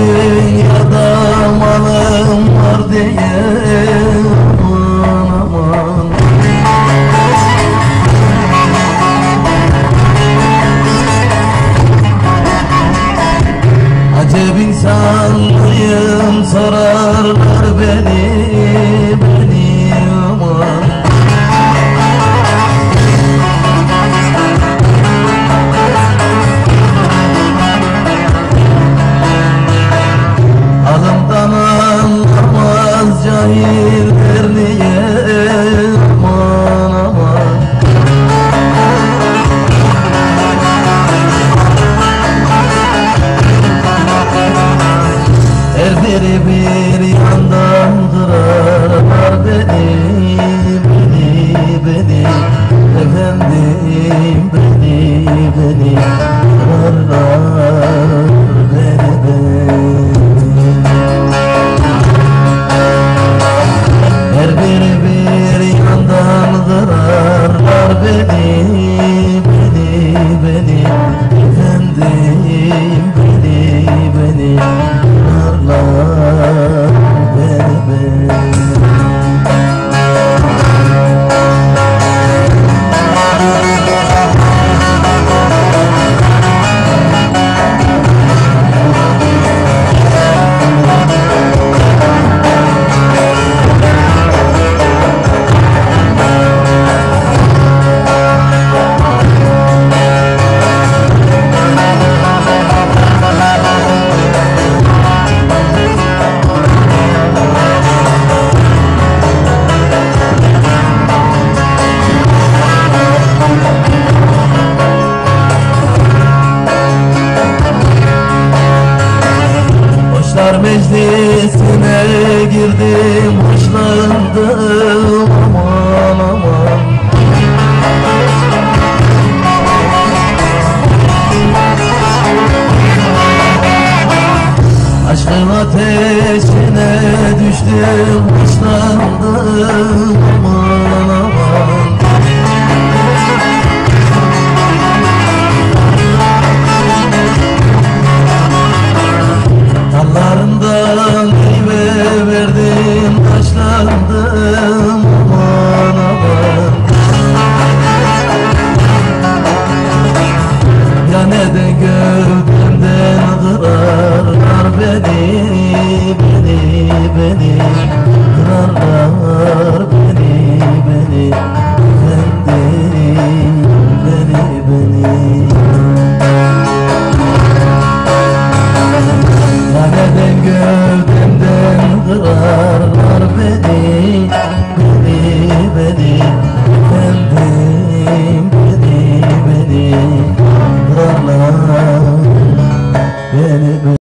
dünyada malım var diye Acep insanlıyım sorarlar beni, beni. Biri bir yandan durarlar beni, beni, beni Efendim beni, beni Hoşlar meclisine girdim Hoşlandım aman aman. Aşkın ateşine düştüm Hoşlandım beni Beni, Kırarlar